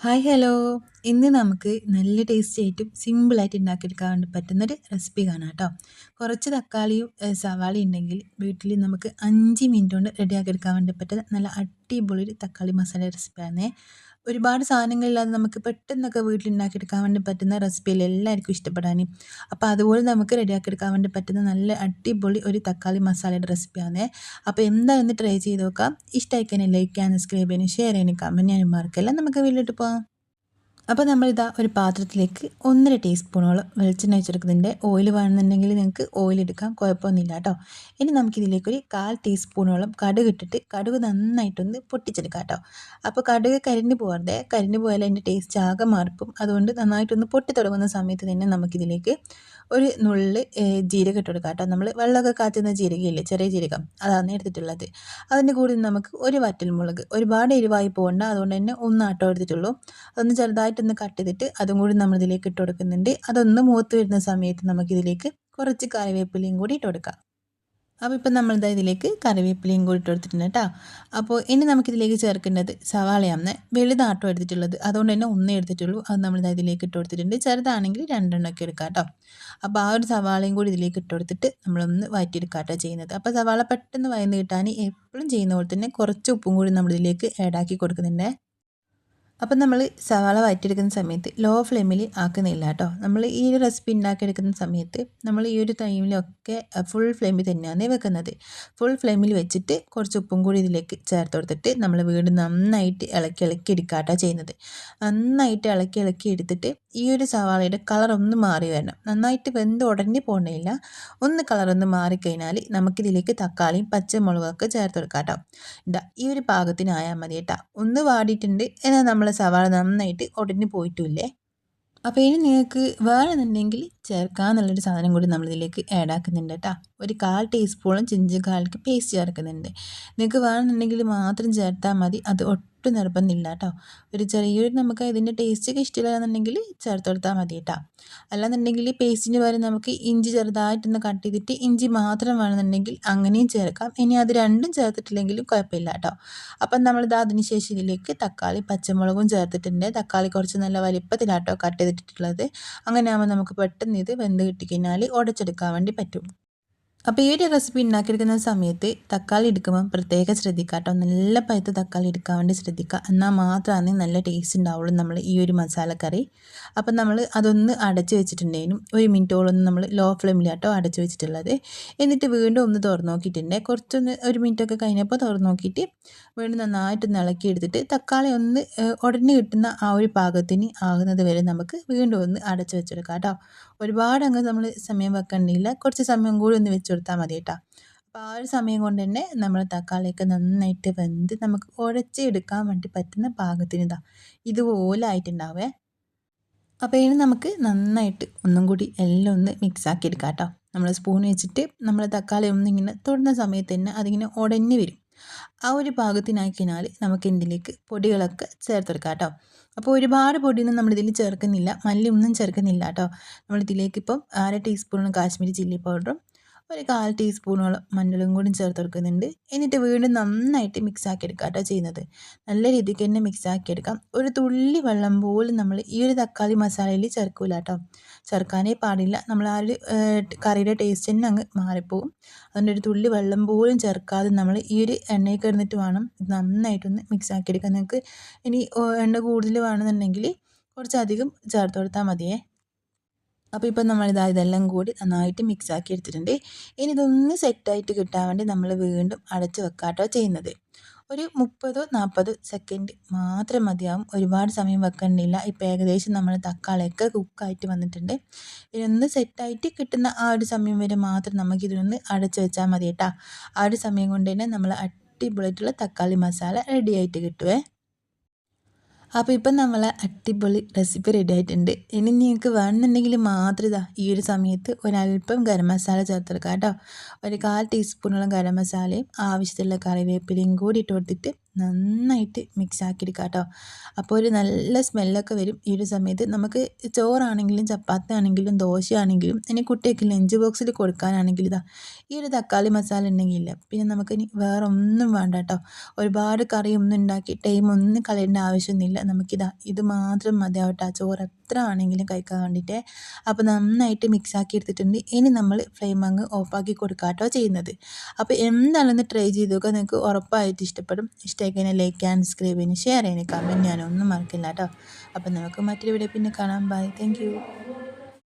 Hi hello ഇന്ന് നമുക്ക് നല്ല ടേസ്റ്റി ആയിട്ടും സിമ്പിളായിട്ട് ഉണ്ടാക്കിയെടുക്കാൻ പറ്റുന്നൊരു റെസിപ്പി കാണാം കേട്ടോ. കുറച്ച് തക്കാളിയും സവാളയും ഉണ്ടെങ്കിൽ വീട്ടിൽ നമുക്ക് അഞ്ച് മിനിറ്റ് കൊണ്ട് റെഡിയാക്കിയെടുക്കാൻ വേണ്ടി പറ്റുന്ന നല്ല അടിപൊളി ഒരു തക്കാളി മസാല റെസിപ്പിയാണേ ഒരുപാട് സാധനങ്ങളില്ലാതെ നമുക്ക് പെട്ടെന്നൊക്കെ വീട്ടിലുണ്ടാക്കിയെടുക്കാൻ വേണ്ടി പറ്റുന്ന റെസിപ്പിയിൽ എല്ലാവർക്കും ഇഷ്ടപ്പെടാനും. അപ്പോൾ അതുപോലെ നമുക്ക് റെഡിയാക്കിയെടുക്കാൻ വേണ്ടി പറ്റുന്ന നല്ല അടിപൊളി ഒരു തക്കാളി മസാലയുടെ റെസിപ്പിയാണ് അപ്പോൾ എന്താണെന്ന് ട്രൈ ചെയ്ത് നോക്കാം. ഇഷ്ടമായിക്കാനും ലൈക്ക് ചെയ്യാനും സബ്സ്ക്രൈബ് ചെയ്യാനും ഷെയർ ചെയ്യാനും കമന്റ് ചെയ്യാനും മാർക്കെല്ലാം നമുക്ക് വീട്ടിലോട്ട് പോകാം അപ്പോൾ നമ്മളിതാ ഒരു പാത്രത്തിലേക്ക് ഒന്നര ടീസ്പൂണോളം വെളിച്ചെണ്ണ വെച്ചെടുക്കുന്നുണ്ട് ഓയിൽ വേണമെന്നുണ്ടെങ്കിൽ നിങ്ങൾക്ക് ഓയിൽ എടുക്കാം കുഴപ്പമൊന്നുമില്ല കേട്ടോ. ഇനി നമുക്കിതിലേക്കൊരു കാൽ ടീസ്പൂണോളം കടുക് ഇട്ടിട്ട് കടുക് നന്നായിട്ടൊന്ന് പൊട്ടിച്ചെടുക്കാം കേട്ടോ. അപ്പോൾ കടുക് കരിഞ്ഞു പോകാതെ കരിഞ്ഞു പോയാൽ അതിന്റെ ടേസ്റ്റ് ആകെ മാറിപ്പും അതുകൊണ്ട് നന്നായിട്ടൊന്ന് പൊട്ടി തുടങ്ങുന്ന സമയത്ത് തന്നെ നമുക്കിതിലേക്ക് ഒരു നുള്ളിൽ ജീരകം ഇട്ട് കേട്ടോ. നമ്മൾ വെള്ളമൊക്കെ കാച്ചുന്ന ജീരകയില്ലേ ചെറിയ ജീരകം അതാണ് എടുത്തിട്ടുള്ളത്. അതിന്റെ കൂടെ നമുക്ക് ഒരു വറ്റൽമുളക് ഒരുപാട് എരിവായി പോകണ്ട അതുകൊണ്ട് തന്നെ ഒന്ന് ആട്ടോ എടുത്തിട്ടുള്ളൂ. അതൊന്ന് ചെറുതായിട്ടൊന്ന് കട്ട് ചെയ്തിട്ട് അതും കൂടി നമ്മൾ ഇതിലേക്ക് ഇട്ട് കൊടുക്കുന്നുണ്ട്. അതൊന്ന് മൂത്ത് വരുന്ന സമയത്ത് നമുക്കിതിലേക്ക് കുറച്ച് കറിവേപ്പിലയും കൂടി ഇട്ട് കൊടുക്കാം. അപ്പോൾ ഇപ്പം നമ്മളിതാ ഇതിലേക്ക് കറിവേപ്പിലയും കൂടി ഇട്ട് കൊടുത്തിട്ടുണ്ട് കേട്ടോ അപ്പോൾ ഇനി നമുക്കിതിലേക്ക് ചേർക്കേണ്ടത് സവാളയാണ്. വലുതാട്ടോ എടുത്തിട്ടുള്ളത്. അതുകൊണ്ട് തന്നെ ഒന്നേ എടുത്തിട്ടുള്ളൂ. അത് നമ്മളിതാ ഇതിലേക്ക് ഇട്ട് കൊടുത്തിട്ടുണ്ട്. ചെറുതാണെങ്കിൽ രണ്ടെണ്ണമൊക്കെ എടുക്കാം കേട്ടോ അപ്പോൾ ആ ഒരു സവാളയും കൂടി ഇതിലേക്ക് ഇട്ട് കൊടുത്തിട്ട് നമ്മളൊന്ന് വയറ്റിയെടുക്കാം കേട്ടോ ചെയ്യുന്നത്. അപ്പോൾ സവാള പെട്ടെന്ന് വയന്ന് കിട്ടാൻ എപ്പോഴും ചെയ്യുന്ന പോലെ തന്നെ കുറച്ച് ഉപ്പും കൂടി നമ്മളിതിലേക്ക് ആഡാക്കി കൊടുക്കുന്നുണ്ട്. അപ്പം നമ്മൾ സവാള വഴറ്റിയെടുക്കുന്ന സമയത്ത് ലോ ഫ്ലെയിമിൽ ആക്കുന്നില്ല കേട്ടോ. നമ്മൾ ഈ ഒരു റെസിപ്പി ഉണ്ടാക്കിയെടുക്കുന്ന സമയത്ത് നമ്മൾ ഈ ഒരു ടൈമിലൊക്കെ ഫുൾ ഫ്ലെയിമിൽ തന്നെയാണ് വെക്കുന്നത്. ഫുൾ ഫ്ലെയിമിൽ വെച്ചിട്ട് കുറച്ച് ഉപ്പും കൂടി ഇതിലേക്ക് ചേർത്ത് കൊടുത്തിട്ട് നമ്മൾ വീട് നന്നായിട്ട് ഇളക്കി ഇളക്കി എടുക്കാട്ടോ ചെയ്യുന്നത്. നന്നായിട്ട് ഇളക്കി ഇളക്കി എടുത്തിട്ട് ഈ ഒരു സവാളയുടെ കളർ ഒന്ന് മാറി വരണം. നന്നായിട്ട് വെന്ത് ഉടനെ പോകണില്ല. ഒന്ന് കളർ ഒന്ന് മാറിക്കഴിഞ്ഞാൽ നമുക്കിതിലേക്ക് തക്കാളിയും പച്ചമുളകൊക്കെ ചേർത്ത് കൊടുക്കാം കേട്ടോ. ഇതാ ഈ ഒരു പാകത്തിനായാൽ മതി കേട്ടോ. ഒന്ന് വാടിയിട്ടുണ്ട് എന്നാൽ നമ്മൾ സവാള നന്നായിട്ട് ഉടനെ പോയിട്ടുമില്ലേ? അപ്പോൾ ഇനി നിങ്ങൾക്ക് വേറെ വേണമെന്നുണ്ടെങ്കിൽ ചേർക്കാമെന്നുള്ളൊരു സാധനം കൂടി നമ്മളിതിലേക്ക് ആഡ് ആക്കുന്നുണ്ട് കേട്ടോ. ഒരു കാൽ ടീസ്പൂണും ചിഞ്ച് കാലിക്ക് പേസ്റ്റ് ചേർക്കുന്നുണ്ട്. നിങ്ങൾക്ക് വേണമെന്നുണ്ടെങ്കിൽ മാത്രം ചേർത്താൽ മതി. അത് ഒട്ടും നിർബന്ധമില്ല കേട്ടോ ഒരു ചെറിയൊരു നമുക്ക് ഇതിന്റെ ടേസ്റ്റൊക്കെ ഇഷ്ടമില്ലാന്നുണ്ടെങ്കിൽ ചേർത്ത് കൊടുത്താൽ മതി കേട്ടോ അല്ലാന്നുണ്ടെങ്കിൽ പേസ്റ്റിന് പകരം നമുക്ക് ഇഞ്ചി ചെറുതായിട്ടൊന്ന് കട്ട് ചെയ്തിട്ട് ഇഞ്ചി മാത്രം വേണമെന്നുണ്ടെങ്കിൽ അങ്ങനെയും ചേർക്കാം. ഇനി അത് രണ്ടും ചേർത്തിട്ടില്ലെങ്കിലും കുഴപ്പമില്ല കേട്ടോ അപ്പം നമ്മളിത് അതിന് ശേഷം ഇതിലേക്ക് തക്കാളി പച്ചമുളകും ചേർത്തിട്ടുണ്ട്. തക്കാളി കുറച്ച് നല്ല വലിപ്പത്തിലാട്ടോ കട്ട് ചെയ്തിട്ടുള്ളത്. അങ്ങനെ ആകുമ്പോൾ നമുക്ക് പെട്ടെന്ന് ഇത് വെന്ത് കിട്ടിക്കഴിഞ്ഞാൽ ഉടച്ചെടുക്കാൻ വേണ്ടി പറ്റും. അപ്പോൾ ഈ ഒരു റെസിപ്പി ഉണ്ടാക്കിയെടുക്കുന്ന സമയത്ത് തക്കാളി എടുക്കുമ്പോൾ പ്രത്യേകം ശ്രദ്ധിക്കുക കേട്ടോ നല്ല പഴുത്ത തക്കാളി എടുക്കാൻ വേണ്ടി ശ്രദ്ധിക്കുക. എന്നാൽ മാത്രമാണ് നല്ല ടേസ്റ്റ് ഉണ്ടാവുള്ളൂ നമ്മൾ ഈ ഒരു മസാലക്കറി. അപ്പം നമ്മൾ അതൊന്ന് അടച്ച് വെച്ചിട്ടുണ്ടേനും. ഒരു മിനിറ്റോളം നമ്മൾ ലോ ഫ്ലെയിമിൽ കേട്ടോ അടച്ച് വെച്ചിട്ടുള്ളത്. എന്നിട്ട് വീണ്ടും ഒന്ന് തുറന്ന് നോക്കിയിട്ടുണ്ട്. കുറച്ചൊന്ന് ഒരു മിനിറ്റൊക്കെ കഴിഞ്ഞപ്പോൾ തുറന്ന് നോക്കിയിട്ട് വീണ്ടും നന്നായിട്ടൊന്ന് ഇളക്കി എടുത്തിട്ട് തക്കാളി ഒന്ന് ഉടനെ കിട്ടുന്ന ആ ഒരു പാകത്തിന് ആകുന്നത് വരെ നമുക്ക് വീണ്ടും ഒന്ന് അടച്ച് വെച്ചെടുക്കാം കേട്ടോ ഒരുപാട് അങ്ങ് നമ്മൾ സമയം വെക്കണ്ടില്ല കുറച്ച് സമയം കൂടി ഒന്ന് വെച്ച് കൊടുത്താൽ മതി കേട്ടോ അപ്പോൾ ആ ഒരു സമയം കൊണ്ട് തന്നെ നമ്മൾ തക്കാളിയൊക്കെ നന്നായിട്ട് വെന്ത് നമുക്ക് ഉഴച്ചെടുക്കാൻ വേണ്ടി പറ്റുന്ന പാകത്തിന് ഇതാ ഇതുപോലെ ആയിട്ടുണ്ടാവേ അപ്പോൾ ഇനി നമുക്ക് നന്നായിട്ട് ഒന്നും കൂടി എല്ലാം ഒന്ന് മിക്സാക്കി എടുക്കാം കേട്ടോ നമ്മൾ സ്പൂൺ വെച്ചിട്ട് നമ്മൾ തക്കാളി ഒന്നിങ്ങനെ തൊടുന്ന സമയത്ത് തന്നെ അതിങ്ങനെ ഉടഞ്ഞു വരും. ആ ഒരു പാകത്തിനാക്കിയാൽ നമുക്ക് ഇതിലേക്ക് പൊടികളൊക്കെ ചേർത്തെടുക്കാം കേട്ടോ അപ്പോൾ ഒരുപാട് പൊടിയൊന്നും നമ്മളിതിൽ ചേർക്കുന്നില്ല. മല്ലി ഒന്നും ചേർക്കുന്നില്ല കേട്ടോ നമ്മളിതിലേക്ക് ഇപ്പം അര ടീസ്പൂൺ കാശ്മീരി ചില്ലി പൗഡറും ഒരു കാൽ ടീസ്പൂണോളം മഞ്ഞളും കൂടി ചേർത്ത് കൊടുക്കുന്നുണ്ട്. എന്നിട്ട് വീണ്ടും നന്നായിട്ട് മിക്സ് ആക്കി എടുക്കുക കേട്ടോ ചെയ്യുന്നത്. നല്ല രീതിക്ക് തന്നെ മിക്സ് ആക്കി എടുക്കാം. ഒരു തുള്ളി വെള്ളം പോലും നമ്മൾ ഈ ഒരു തക്കാളി മസാലയിൽ ചേർക്കൂല കേട്ടോ ചേർക്കാനേ പാടില്ല. നമ്മൾ ആ ഒരു കറിയുടെ ടേസ്റ്റ് തന്നെ അങ്ങ് മാറിപ്പോവും. അതുകൊണ്ട് ഒരു തുള്ളി വെള്ളം പോലും ചേർക്കാതെ നമ്മൾ ഈ ഒരു എണ്ണയിൽ കിടന്നിട്ട് വേണം ഇത് നന്നായിട്ടൊന്ന് മിക്സ് ആക്കി നിങ്ങൾക്ക് ഇനി എണ്ണ കൂടുതൽ വേണമെന്നുണ്ടെങ്കിൽ കുറച്ചധികം ചേർത്ത് കൊടുത്താൽ മതിയേ. അപ്പോൾ ഇപ്പം ഇതാ ഇതെല്ലാം കൂടി നന്നായിട്ട് മിക്സ് ആക്കി എടുത്തിട്ടുണ്ട്. ഇനി ഇതൊന്ന് സെറ്റായിട്ട് കിട്ടാൻ വേണ്ടി നമ്മൾ വീണ്ടും അടച്ച് വെക്കാട്ടോ ചെയ്യുന്നത്. ഒരു മുപ്പതോ നാൽപ്പതോ സെക്കൻഡ് മാത്രം മതിയാവും. ഒരുപാട് സമയം വെക്കണ്ടില്ല ഇപ്പോൾ ഏകദേശം നമ്മൾ തക്കാളിയൊക്കെ കുക്കായിട്ട് വന്നിട്ടുണ്ട്. ഇതൊന്ന് സെറ്റായിട്ട് കിട്ടുന്ന ആ ഒരു സമയം വരെ മാത്രം നമുക്കിതൊന്ന് അടച്ച് വെച്ചാൽ മതി കേട്ടോ. ആ ഒരു സമയം കൊണ്ട് തന്നെ നമ്മൾ അടിപൊളിയായിട്ടുള്ള തക്കാളി മസാല റെഡി ആയിട്ട് കിട്ടുവേ. അപ്പോൾ ഇപ്പം നമ്മൾ അടിപൊളി റെസിപ്പി റെഡി ആയിട്ടുണ്ട്. ഇനി നിങ്ങൾക്ക് വേണമെന്നുണ്ടെങ്കിൽ മാത്രം ഇതാ ഈ ഒരു സമയത്ത് ഒരല്പം ഗരം മസാല ചേർത്തെടുക്കാം കേട്ടോ. ഒരു കാൽ ടീസ്പൂണോളം ഗരം മസാലയും ആവശ്യത്തിലുള്ള കറിവേപ്പിലയും കൂടി ഇട്ട് കൊടുത്തിട്ട് നന്നായിട്ട് മിക്സ് ആക്കിയെടുക്കുക കേട്ടോ അപ്പോൾ ഒരു നല്ല സ്മെല്ലൊക്കെ വരും ഈ ഒരു സമയത്ത്. നമുക്ക് ചോറാണെങ്കിലും ചപ്പാത്തി ആണെങ്കിലും ദോശയാണെങ്കിലും ഇനി കുട്ടിയൊക്കെ ലഞ്ച് ബോക്സിൽ കൊടുക്കാനാണെങ്കിലും ഇതാ ഈ ഒരു തക്കാളി മസാല ഉണ്ടെങ്കിൽ ഇല്ല. പിന്നെ നമുക്ക് ഇനി വേറെ ഒന്നും വേണ്ട കേട്ടോ ഒരുപാട് കറി ഒന്നും ഉണ്ടാക്കി ടൈം ഒന്നും കളയേണ്ട ആവശ്യമൊന്നുമില്ല. നമുക്കിതാ ഇത് മാത്രം മതിയാവട്ടെ. ചോറ് എത്ര ആണെങ്കിലും കഴിക്കാൻ വേണ്ടിയിട്ട്. അപ്പോൾ നന്നായിട്ട് മിക്സ് ആക്കി എടുത്തിട്ടുണ്ട് ഇനി നമ്മൾ ഫ്ലെയിം അങ്ങ് ഓഫാക്കി കൊടുക്കുക കേട്ടോ ചെയ്യുന്നത്. അപ്പോൾ എന്താണെന്ന് ട്രൈ ചെയ്ത് നോക്കുക. നിങ്ങൾക്ക് ഉറപ്പായിട്ട് ഇഷ്ടപ്പെടും. ഇഷ്ടമായി കഴിഞ്ഞാൽ ലൈക്ക് ആൻഡ് സബ്സ്ക്രൈബ് ഇനി ഷെയർ ചെയ്യാൻ കമന്റ് ഞാനൊന്നും മറക്കില്ല കേട്ടോ അപ്പം നമുക്ക് മറ്റൊരു വീഡിയോ പിന്നെ കാണാം. Bye thank